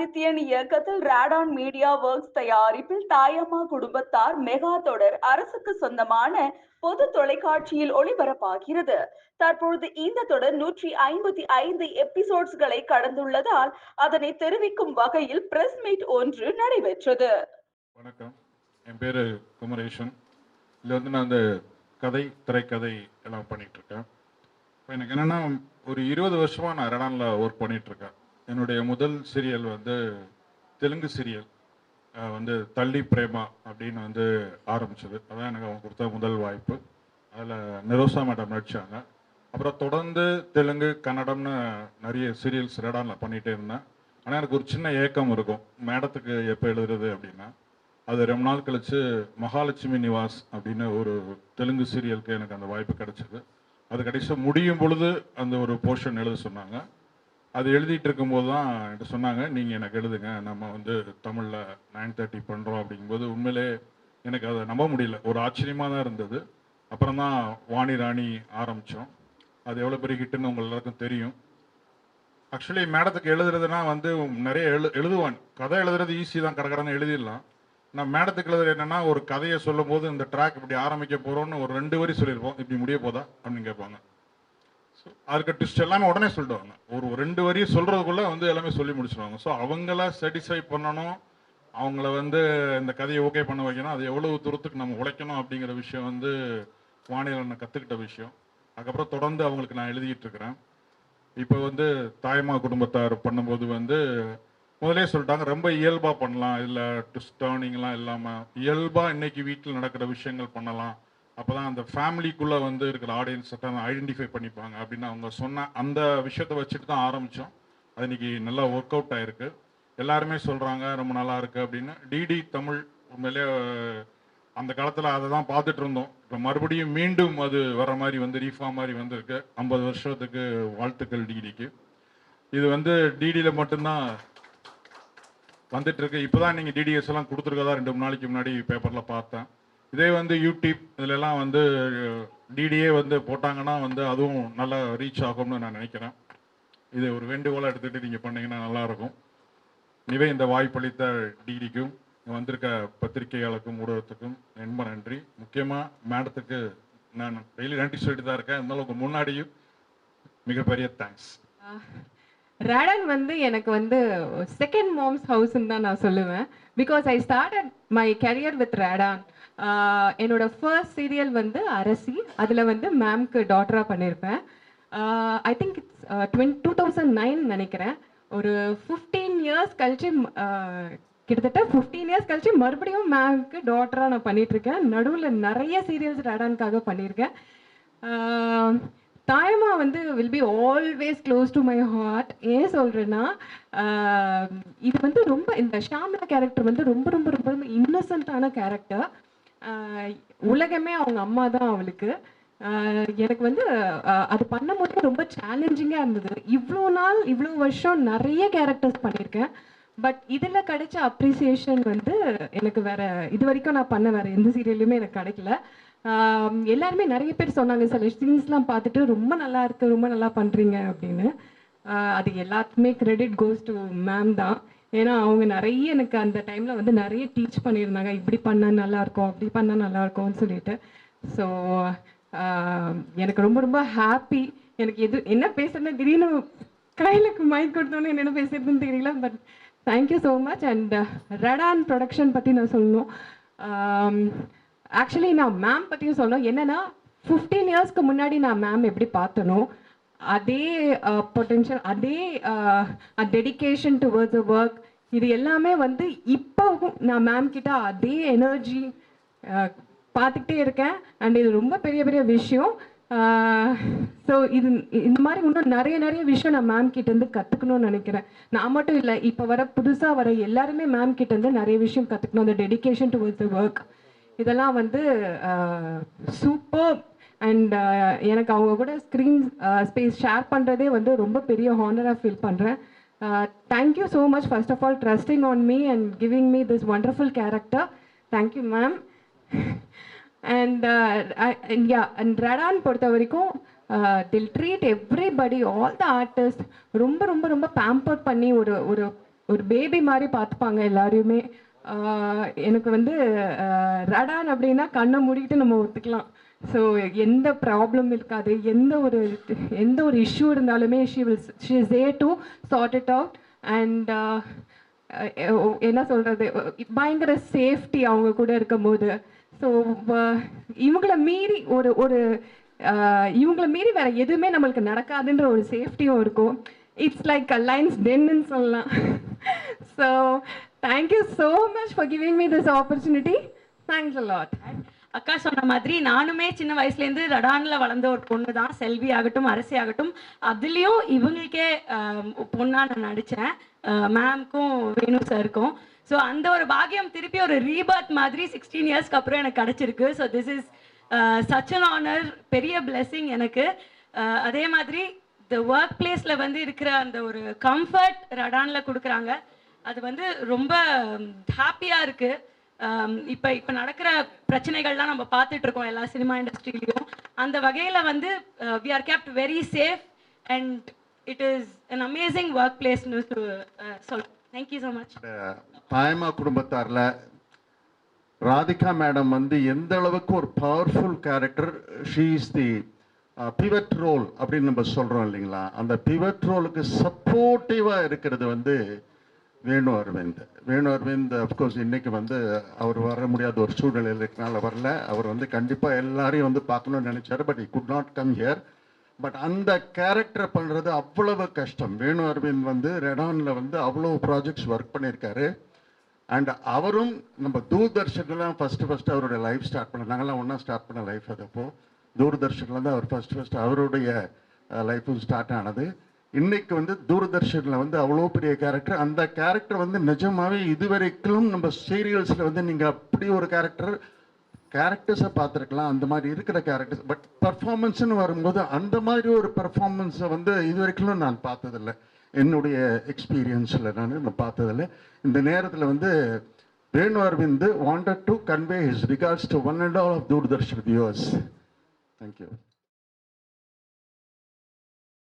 ஆதித்யன் இயக்கத்தில் Radaan media works தயாரிப்பில் தாயம்மா குடும்பத்தார் மெகா தொடர் அரசுக்கு சொந்தமான பொது தொலைக்காட்சியில் ஒளிபரப்பாகிறது. தற்பொழுது இந்த தொடர் நூற்றி ஐம்பத்தி ஐந்து எபிசோட்ஸ்களை கடந்துள்ளதால் அதனை தெரிவிக்கும் வகையில் பிரஸ் மீட் ஒன்று நடைபெற்றது. வணக்கம். என் பேரு குமரேஷன் இதில் வந்து நான் அந்த கதை திரைக்கதை எல்லாம் பண்ணிட்டு இருக்கேன். இப்போ எனக்கு என்னன்னா ஒரு இருபது வருஷமா நான் ரெடானில் ஒர்க் பண்ணிட்டு இருக்கேன். என்னுடைய முதல் சீரியல் வந்து தெலுங்கு சீரியல். வந்து தள்ளி பிரேமா அப்படின்னு வந்து ஆரம்பிச்சது. அதான் எனக்கு அவங்க கொடுத்த முதல் வாய்ப்பு. அதில் நிரோசா மேடம் நடிச்சாங்க. அப்புறம் தொடர்ந்து தெலுங்கு கன்னடம்னு நிறைய சீரியல்ஸ் ரெடானில் பண்ணிகிட்டே இருந்தேன். ஆனால் எனக்கு ஒரு சின்ன ஏக்கம் இருக்கும். மேடத்துக்கு எப்போ எழுதுறது அப்படின்னா அது ரொம்ப நாள் கழித்து மகாலட்சுமி நிவாஸ் அப்படின்னு ஒரு தெலுங்கு சீரியலுக்கு எனக்கு அந்த வாய்ப்பு கிடச்சிது. அது கடைசியாக முடியும் பொழுது அந்த ஒரு போர்ஷன் எழுத சொன்னாங்க. அது எழுதிட்டு இருக்கும்போது தான் என்கிட்ட சொன்னாங்க நீங்கள் எனக்கு எழுதுங்க நம்ம வந்து தமிழில் நைன் தேர்ட்டி பண்ணுறோம் அப்படிங்கும்போது உண்மையிலே எனக்கு அதை நம்ப முடியல. ஒரு ஆச்சரியமாக தான் இருந்தது. அப்புறம் தான் வாணி ராணி ஆரம்பித்தோம் அது எவ்வளோ பெரிய ஹிட்டுன்னு உங்கள் எல்லாருக்கும் தெரியும். ஆக்சுவலி மேடத்துக்கு எழுதுறதுனா வந்து நிறைய எழு எழுதுவான். கதை எழுதுறது ஈஸி தான். கடகடன்னு எழுதிடலாம். நான் மேடத்துக்கு எழுதுறது என்னென்னா ஒரு கதையை சொல்லும் போது இந்த ட்ராக் இப்படி ஆரம்பிக்க போகிறோன்னு ஒரு ரெண்டு வரி சொல்லியிருப்போம். இப்படி முடிய போதா? அப்படின்னு கேட்பாங்க. அதுக்கு ட்விஸ்ட் எல்லாமே உடனே சொல்லிடுவாங்க. ஒரு ரெண்டு வரி சொல்கிறதுக்குள்ளே வந்து எல்லாமே சொல்லி முடிச்சிருவாங்க. ஸோ அவங்கள சாட்டிஸ்ஃபை பண்ணணும். அவங்கள வந்து இந்த கதையை ஓகே பண்ண வைக்கணும். அது எவ்வளவு தூரத்துக்கு நம்ம உழைக்கணும் அப்படிங்கிற விஷயம் வந்து வானிலை நான் கற்றுக்கிட்ட விஷயம். அதுக்கப்புறம் தொடர்ந்து அவங்களுக்கு நான் எழுதிக்கிட்டு இருக்கிறேன். இப்போ வந்து தாய்மா குடும்பத்தார் பண்ணும்போது வந்து முதலே சொல்லிட்டாங்க ரொம்ப இயல்பாக பண்ணலாம். இல்லை ட்விஸ்ட் டேர்னிங்லாம் இல்லாமல் இயல்பாக இன்னைக்கு வீட்டில் நடக்கிற விஷயங்கள் பண்ணலாம். அப்போ தான் அந்த ஃபேமிலிக்குள்ளே வந்து இருக்கிற ஆடியன்ஸை தான் ஐடென்டிஃபை பண்ணிப்பாங்க. அப்படின்னு அவங்க சொன்ன அந்த விஷயத்தை வச்சுட்டு தான் ஆரம்பித்தோம் அது இன்னைக்கு நல்லா ஒர்க் அவுட் ஆயிருக்கு. எல்லாருமே சொல்கிறாங்க ரொம்ப நல்லா இருக்குது அப்படின்னு. டிடி தமிழ் உண்மையிலே அந்த காலத்தில் அதை தான் பார்த்துட்டு இருந்தோம். இப்போ மறுபடியும் மீண்டும் அது வர மாதிரி வந்து ரீஃபார்ம் மாதிரி வந்திருக்கு. ஐம்பது வருஷத்துக்கு வாழ்த்துக்கள் டிடிக்கு இது வந்து டிடியில் மட்டும்தான் வந்துட்டுருக்கு இப்போ தான் நீங்கள் டிடிஎஸ் எல்லாம் கொடுத்துருக்கதா? ரெண்டு மூணு நாளைக்கு முன்னாடி பேப்பரில் பார்த்தேன். இதே வந்து யூடியூப் இதுலலாம் வந்து டிடியே வந்து போட்டாங்கன்னா வந்து அதுவும் நல்லா ரீச் ஆகும்னு நான் நினைக்கிறேன். இது ஒரு வேண்டுகோளாக எடுத்துகிட்டு நீங்கள் பண்ணீங்கன்னா நல்லாயிருக்கும். இனிவே இந்த வாய்ப்பளித்த டிடிக்கும் வந்திருக்க பத்திரிகையாளருக்கும் ஊடகத்துக்கும் ரொம்ப நன்றி. முக்கியமாக மேடத்துக்கு நான் டெய்லி நன்றி சொல்லிட்டு தான் இருக்கேன். இருந்தாலும் முன்னாடியும் மிகப்பெரிய தேங்க்ஸ் ரேடன் வந்து எனக்கு வந்து செகண்ட் மாம்ஸ் ஹவுஸ்ன்னு தான் நான் சொல்லுவேன். Because I started my career with Radaan என்னோட ஃபர்ஸ்ட் சீரியல் வந்து அரசி. அதில் வந்து மேம்க்கு டாட்டராக பண்ணியிருப்பேன் I think it's twenty two thousand nine நினைக்கிறேன். ஒரு ஃபிஃப்டீன் இயர்ஸ் கழிச்சு கிட்டத்தட்ட ஃபிஃப்டீன் இயர்ஸ் கழிச்சு மறுபடியும் மேம்க்கு டாட்டராக நான் பண்ணிகிட்ருக்கேன் நடுவில் நிறைய சீரியல்ஸ் ரேடானுக்காக பண்ணியிருக்கேன் தாயமா வந்து will be always close to my heart ஏன் சொல்கிறேன்னா இது வந்து ரொம்ப இந்த ஷாம்லா கேரக்டர் வந்து ரொம்ப ரொம்ப ரொம்ப ரொம்ப இன்னசென்ட்டான கேரக்டர் உலகமே அவங்க அம்மா தான் அவளுக்கு. எனக்கு வந்து அது பண்ணும்போது ரொம்ப சேலஞ்சிங்காக இருந்தது. இவ்வளோ நாள் இவ்வளோ வருஷம் நிறைய கேரக்டர்ஸ் பண்ணியிருக்கேன். பட் இதில் கிடைச்ச அப்ரிசியேஷன் வந்து எனக்கு வேற இது வரைக்கும் நான் பண்ண வேற எந்த சீரியல்லையுமே எனக்கு கிடைக்கல. எல்லாருமே நிறைய பேர் சொன்னாங்க சில சீன்ஸ்லாம் பார்த்துட்டு ரொம்ப நல்லா இருக்கு ரொம்ப நல்லா பண்ணுறீங்க அப்படின்னு. அது எல்லாத்துக்குமே கிரெடிட் கோஸ் டு மேம் தான். ஏன்னா அவங்க நிறைய எனக்கு அந்த டைமில் வந்து நிறைய டீச் பண்ணியிருந்தாங்க. இப்படி பண்ணால் நல்லாயிருக்கும் அப்படி பண்ணால் நல்லாயிருக்கும்னு சொல்லிட்டு. ஸோ எனக்கு ரொம்ப ரொம்ப ஹாப்பி எனக்கு எது என்ன பேசுறதுன்னு திடீர்னு கையில் மைக் கொடுத்தோன்னே என்னென்ன பேசுறதுன்னு தெரியல. But thank you so much and Radaan production பற்றி நான் சொல்லணும். ஆக்சுவலி நான் மேம் பற்றியும் சொல்லணும். என்னன்னா ஃபிஃப்டீன் இயர்ஸ்க்கு முன்னாடி நான் மேம் எப்படி பார்த்தனும் அதே பொட்டென்ஷியல் அதே டெடிகேஷன் டுவர்ட்ஸ் அ ஒர்க் இது எல்லாமே வந்து இப்போவும் நான் மேம் கிட்ட அதே எனர்ஜி பார்த்துக்கிட்டே இருக்கேன். அண்ட் இது ரொம்ப பெரிய பெரிய விஷயம். ஸோ இது இந்த மாதிரி இன்னும் நிறைய நிறைய விஷயம் நான் மேம் கிட்டேருந்து கற்றுக்கணும்னு நினைக்கிறேன். நான் மட்டும் இல்லை இப்போ வர புதுசாக வர எல்லாருமே மேம் கிட்டேருந்து நிறைய விஷயம் கற்றுக்கணும் அந்த டெடிகேஷன் டுவர்ட்ஸ் த ஒர்க் இதெல்லாம் வந்து சூப்பர் அண்ட் uh, எனக்கு அவங்க கூட ஸ்க்ரீன் ஸ்பேஸ் ஷேர் பண்ணுறதே வந்து ரொம்ப பெரிய ஹானராக ஃபீல் பண்ணுறேன் thank you so much first of all trusting on me and giving me this wonderful character thank you ma'am and ya and Radaan பொறுத்த வரைக்கும் they'll treat everybody all the artist ரொம்ப ரொம்ப ரொம்ப பேம்பர் பண்ணி ஒரு ஒரு ஒரு பேபி மாதிரி பார்த்துப்பாங்க எல்லாரையுமே. எனக்கு வந்து ரடான் அப்படின்னா கண்ணை மூடிட்டு நம்ம ஒத்துக்கலாம். ஸோ எந்த ப்ராப்ளம் இருக்காது. எந்த ஒரு எந்த ஒரு இஷ்யூ இருந்தாலுமே she will she is a to sort it out and என்ன சொல்கிறது பயங்கர சேஃப்டி அவங்க கூட இருக்கும்போது. ஸோ இவங்கள மீறி ஒரு ஒரு இவங்கள மீறி வேற எதுவுமே நம்மளுக்கு நடக்காதுன்ற ஒரு சேஃப்டியும் இருக்கும். இட்ஸ் லைக் லைன்ஸ் டென்னு சொல்லலாம். So thank you so much for giving me this opportunity thanks a lot அக்கா சொன்ன மாதிரி நானுமே சின்ன வயசுலேருந்து ரடானில் வளர்ந்த ஒரு பொண்ணு தான் செல்வி ஆகட்டும் அரசி ஆகட்டும். அதுலேயும் இவங்களுக்கே பொண்ணாக நான் நடித்தேன் மேம்க்கும் வேணு சாருக்கும் ஸோ அந்த ஒரு பாக்கியம் திருப்பி ஒரு ரீபர்த் மாதிரி சிக்ஸ்டீன் இயர்ஸ்க்கு அப்புறம் எனக்கு கிடச்சிருக்கு. So this is such an honour பெரிய பிளெஸ்ஸிங் எனக்கு. அதே மாதிரி இந்த ஒர்க் பிளேஸில் வந்து இருக்கிற அந்த ஒரு கம்ஃபர்ட் ரடான்ல கொடுக்குறாங்க. அது வந்து ரொம்ப ஹாப்பியாக இருக்குது இப்போ இப்போ நடக்கிற பிரச்சனைகள்லாம் நம்ம பார்த்துட்டு இருக்கோம் எல்லா சினிமா இண்டஸ்ட்ரியிலையும் அந்த வகையில் வந்து we are kept very safe and it is an amazing work பிளேஸ்னு சொல் தேங்க்யூ ஸோ மச் தாய்மா குடும்பத்தாரில் ராதிகா மேடம் வந்து எந்த அளவுக்கு ஒரு powerful character she is the pivot role அப்படின்னு நம்ம சொல்கிறோம் இல்லைங்களா? அந்த பிவட் ரோலுக்கு சப்போர்ட்டிவாக இருக்கிறது வந்து வேணு அரவிந்த் வேணு அரவிந்த் அஃப்கோர்ஸ் இன்னைக்கு வந்து அவர் வர முடியாத ஒரு சூழ்நிலையில் இருக்கனால வரல. அவர் வந்து கண்டிப்பாக எல்லாரையும் வந்து பார்க்கணும்னு நினைச்சாரு but I could not come here but அந்த கேரக்டரை பண்ணுறது அவ்வளவு கஷ்டம். வேணு அரவிந்த் வந்து ரெடானில் வந்து அவ்வளோ ப்ராஜெக்ட்ஸ் ஒர்க் பண்ணியிருக்காரு. அண்ட் அவரும் நம்ம தூர்தர்ஷன்லாம் ஃபஸ்ட்டு ஃபஸ்ட்டு அவருடைய லைஃப் ஸ்டார்ட் பண்ண நாங்கள்லாம் ஒன்றா ஸ்டார்ட் பண்ண லைஃப் அது அப்போது தூர்தர்ஷனில் தான் அவர் ஃபஸ்ட்டு ஃபஸ்ட்டு அவருடைய லைஃப்பும் ஸ்டார்ட் ஆனது. இன்னைக்கு வந்து தூர்தர்ஷனில் வந்து அவ்வளோ பெரிய கேரக்டர் அந்த கேரக்டர் வந்து நிஜமாகவே இதுவரைக்கும் நம்ம சீரியல்ஸில் வந்து நீங்கள் அப்படி ஒரு கேரக்டர் கேரக்டர்ஸை பார்த்துருக்கலாம். அந்த மாதிரி இருக்கிற கேரக்டர்ஸ் பட் பர்ஃபார்மன்ஸ்னு வரும்போது அந்த மாதிரி ஒரு பர்ஃபார்மன்ஸை வந்து இது வரைக்கும் நான் பார்த்ததில்ல. என்னுடைய எக்ஸ்பீரியன்ஸில் நான் நான் பார்த்ததில்ல. இந்த நேரத்தில் வந்து Venu Arvind wanted to convey his regards to one and all of Doordarshan viewers thank you